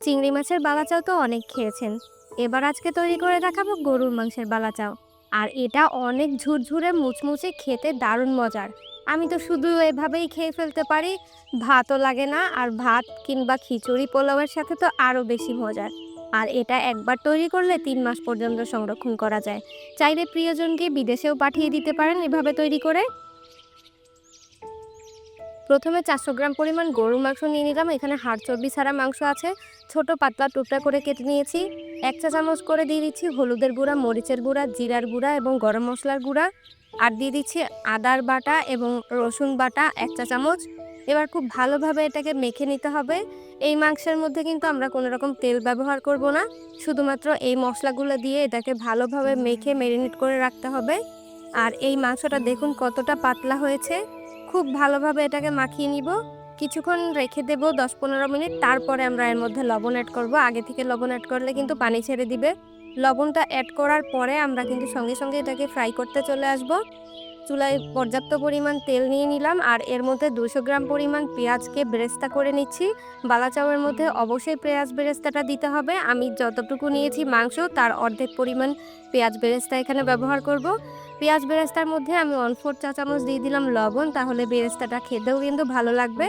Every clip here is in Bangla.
চিংড়ি মাছের বালাচাও তো অনেক খেয়েছেন। এবার আজকে তৈরি করে দেখাবো গরুর মাংসের বালাচাও। আর এটা অনেক ঝুরঝুরে মুচমুচে খেতে দারুণ মজার। আমি তো শুধু এভাবেই খেয়ে ফেলতে পারি, ভাতও লাগে না, আর ভাত কিংবা খিচুড়ি পোলাওয়ের সাথে তো আরও বেশি মজার। আর এটা একবার তৈরি করলে তিন মাস পর্যন্ত সংরক্ষণ করা যায়। চাইলে প্রিয়জনকে বিদেশেও পাঠিয়ে দিতে পারেন এভাবে তৈরি করে। প্রথমে চারশো গ্রাম পরিমাণ গরুর মাংস নিয়ে নিলাম। এখানে হাড় চর্বি ছাড়া মাংস আছে। ছোট পাতলা টুকরা করে কেটে নিয়েছি। এক চা চামচ করে দিয়ে দিচ্ছি হলুদের গুঁড়া, মরিচের গুঁড়া, জিরার গুঁড়া এবং গরম মশলার গুঁড়া। আর দিয়ে দিচ্ছি আদার বাটা এবং রসুন বাটা এক চা চামচ। এবার খুব ভালোভাবে এটাকে মেখে নিতে হবে। এই মাংসের মধ্যে কিন্তু আমরা কোনো রকম তেল ব্যবহার করব না। শুধুমাত্র এই মশলাগুলো দিয়ে এটাকে ভালোভাবে মেখে ম্যারিনেট করে রাখতে হবে। আর এই মাংসটা দেখুন কতটা পাতলা হয়েছে। খুব ভালোভাবে এটাকে মাখিয়ে নিব। কিছুক্ষণ রেখে দেব দশ পনেরো মিনিট। তারপরে আমরা এর মধ্যে লবণ অ্যাড করব। আগে থেকে লবণ অ্যাড করলে কিন্তু পানি ছেড়ে দিবে। লবণটা অ্যাড করার পরে আমরা কিন্তু সঙ্গে সঙ্গে এটাকে ফ্রাই করতে চলে আসব। চুলায় পর্যাপ্ত পরিমাণ তেল নিয়ে নিলাম। আর এর মধ্যে দুশো গ্রাম পরিমাণ পেঁয়াজকে বেরেস্তা করে নিচ্ছি। বালাচাওয়ের মধ্যে অবশ্যই পেঁয়াজ বেরেস্তাটা দিতে হবে। আমি যতটুকু নিয়েছি মাংস, তার অর্ধেক পরিমাণ পেঁয়াজ বেরেস্তা এখানে ব্যবহার করব। পেঁয়াজ বেরেস্তার মধ্যে আমি ওয়ান ফোর চা চামচ দিয়ে দিলাম লবণ, তাহলে বেরেস্তাটা খেতেও কিন্তু ভালো লাগবে।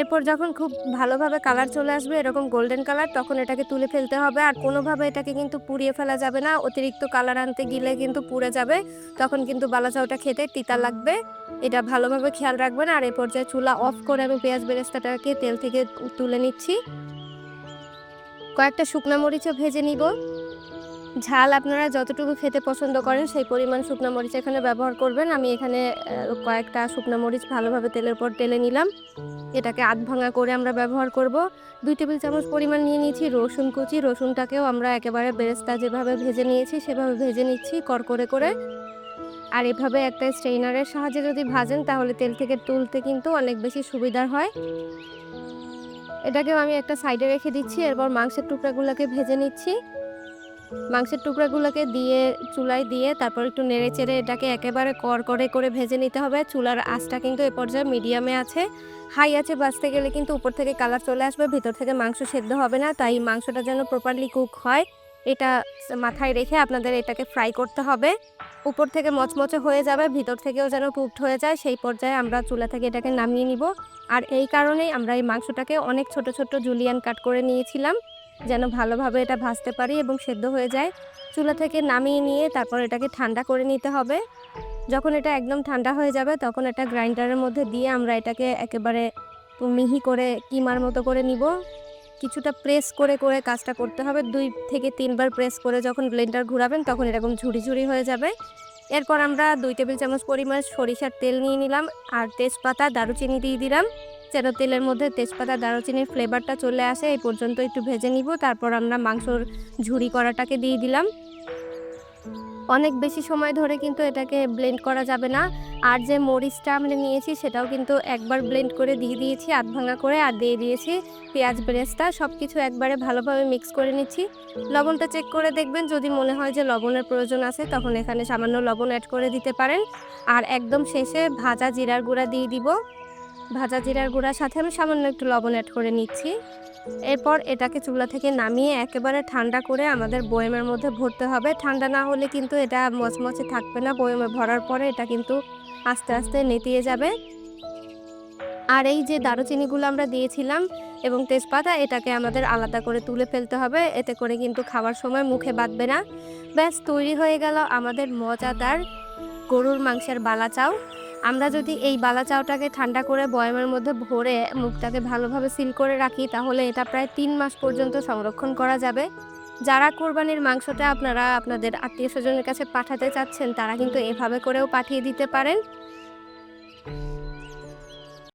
এরপর যখন খুব ভালোভাবে কালার চলে আসবে, এরকম গোল্ডেন কালার তখন এটাকে তুলে ফেলতে হবে। আর কোনোভাবে এটাকে কিন্তু পুড়িয়ে ফেলা যাবে না। অতিরিক্ত কালার আনতে গেলে কিন্তু পুড়ে যাবে। তখন কিন্তু বালাচাওটা খেতে তিতা লাগবে। এটা ভালোভাবে খেয়াল রাখবেন। আর এই পর্যায়ে চুলা অফ করে আমি পেঁয়াজ বেরেস্তাটাকে তেল থেকে তুলে নিচ্ছি। কয়েকটা শুকনো মরিচও ভেজে নিব। ঝাল আপনারা যতটুকু খেতে পছন্দ করেন, সেই পরিমাণ শুকনো মরিচ এখানে ব্যবহার করবেন। আমি এখানে কয়েকটা শুকনো মরিচ ভালোভাবে তেলের পর তেলে নিলাম। এটাকে আধ ভাঙা করে আমরা ব্যবহার করব। দুই টেবিল চামচ পরিমাণ নিয়ে নিয়েছি রসুন কুচি। রসুনটাকেও আমরা একেবারে বেরেস্তা যেভাবে ভেজে নিয়েছি, সেভাবে ভেজে নিচ্ছি করকরে করে আর এভাবে একটা স্ট্রেইনারের সাহায্যে যদি ভাজেন, তাহলে তেল থেকে তুলতে কিন্তু অনেক বেশি সুবিধার হয়। এটাকেও আমি একটা সাইডে রেখে দিচ্ছি। এরপর মাংসের টুকরাগুলোকে ভেজে নিচ্ছি। মাংসের টুকরাগুলোকে দিয়ে চুলায় দিয়ে তারপর একটু নেড়ে চেড়ে এটাকে একেবারে কর করে করে ভেজে নিতে হবে। চুলার আঁচটা কিন্তু এ পর্যায়ে মিডিয়ামে আছে। হাই আছে বাঁচতে গেলে কিন্তু উপর থেকে কালার চলে আসবে ভিতর থেকে মাংস সেদ্ধ হবে না তাই মাংসটা যেন প্রপারলি কুক হয় এটা মাথায় রেখে আপনাদের এটাকে ফ্রাই করতে হবে। উপর থেকে মচমচে হয়ে যাবে ভিতর থেকেও যেন কুকড হয়ে যায় সেই পর্যায়ে আমরা চুলা থেকে এটাকে নামিয়ে নিব। আর এই কারণেই আমরা এই মাংসটাকে অনেক ছোট ছোট জুলিয়ান কাট করে নিয়েছিলাম। যেন ভালোভাবে এটা ভাজতে পারি এবং সেদ্ধ হয়ে যায়। চুলা থেকে নামিয়ে নিয়ে তারপর এটাকে ঠান্ডা করে নিতে হবে। যখন এটা একদম ঠান্ডা হয়ে যাবে, তখন এটা গ্রাইন্ডারের মধ্যে দিয়ে আমরা এটাকে একেবারে মিহি করে কিমার মতো করে নিব। কিছুটা প্রেস করে করে কাজটা করতে হবে। দুই থেকে তিনবার প্রেস করে যখন ব্লেন্ডার ঘোরাবেন, তখন এরকম ঝুড়ি ঝুড়ি হয়ে যাবে। এরপর আমরা দুই টেবিল চামচ পরিমাণ সরিষার তেল নিয়ে নিলাম। আর তেজপাতা, দারুচিনি দিয়ে দিলাম। যেন তেলের মধ্যে তেজপাতা, দারুচিনির ফ্লেভারটা চলে আসে, এই পর্যন্ত একটু ভেজে নিব। তারপর আমরা মাংসর ঝুরি করাটাকে দিয়ে দিলাম। অনেক বেশি সময় ধরে কিন্তু এটাকে ব্লেন্ড করা যাবে না। আর যে মরিচটা আমরা নিয়েছি, সেটাও কিন্তু একবার ব্লেন্ড করে দিয়ে দিয়েছি আধ ভাঙা করে, আর দিয়ে দিয়েছি পেঁয়াজ বেরেস্তা। সব কিছু একবারে ভালোভাবে মিক্স করে নিচ্ছি। লবণটা চেক করে দেখবেন, যদি মনে হয় যে লবণের প্রয়োজন আছে, তখন এখানে সামান্য লবণ অ্যাড করে দিতে পারেন। আর একদম শেষে ভাজা জিরার গুঁড়া দিয়ে দিব। ভাজা জিরার গুঁড়ার সাথে আমি সামান্য একটু লবণ অ্যাড করে নিচ্ছি। এরপর এটাকে চুলা থেকে নামিয়ে একেবারে ঠান্ডা করে আমাদের বয়েমের মধ্যে ভরতে হবে। ঠান্ডা না হলে কিন্তু এটা মচমচে থাকবে না। বয়েমে ভরার পরে এটা কিন্তু আস্তে আস্তে নেতিয়ে যাবে। আর এই যে দারুচিনিগুলো আমরা দিয়েছিলাম এবং তেজপাতা, এটাকে আমাদের আলাদা করে তুলে ফেলতে হবে। এতে করে কিন্তু খাওয়ার সময় মুখে বাঁধবে না। ব্যাস, তৈরি হয়ে গেল আমাদের মজাদার গরুর মাংসের বালা চাও আমরা যদি এই বালা চাউটাকে ঠান্ডা করে বয়ামের মধ্যে ভরে মুখটাকে ভালোভাবে সিল করে রাখি, তাহলে এটা প্রায় তিন মাস পর্যন্ত সংরক্ষণ করা যাবে। যারা কোরবানির মাংসটা আপনারা আপনাদের আত্মীয় স্বজনের কাছে পাঠাতে চাচ্ছেন, তারা কিন্তু এভাবে করেও পাঠিয়ে দিতে পারেন।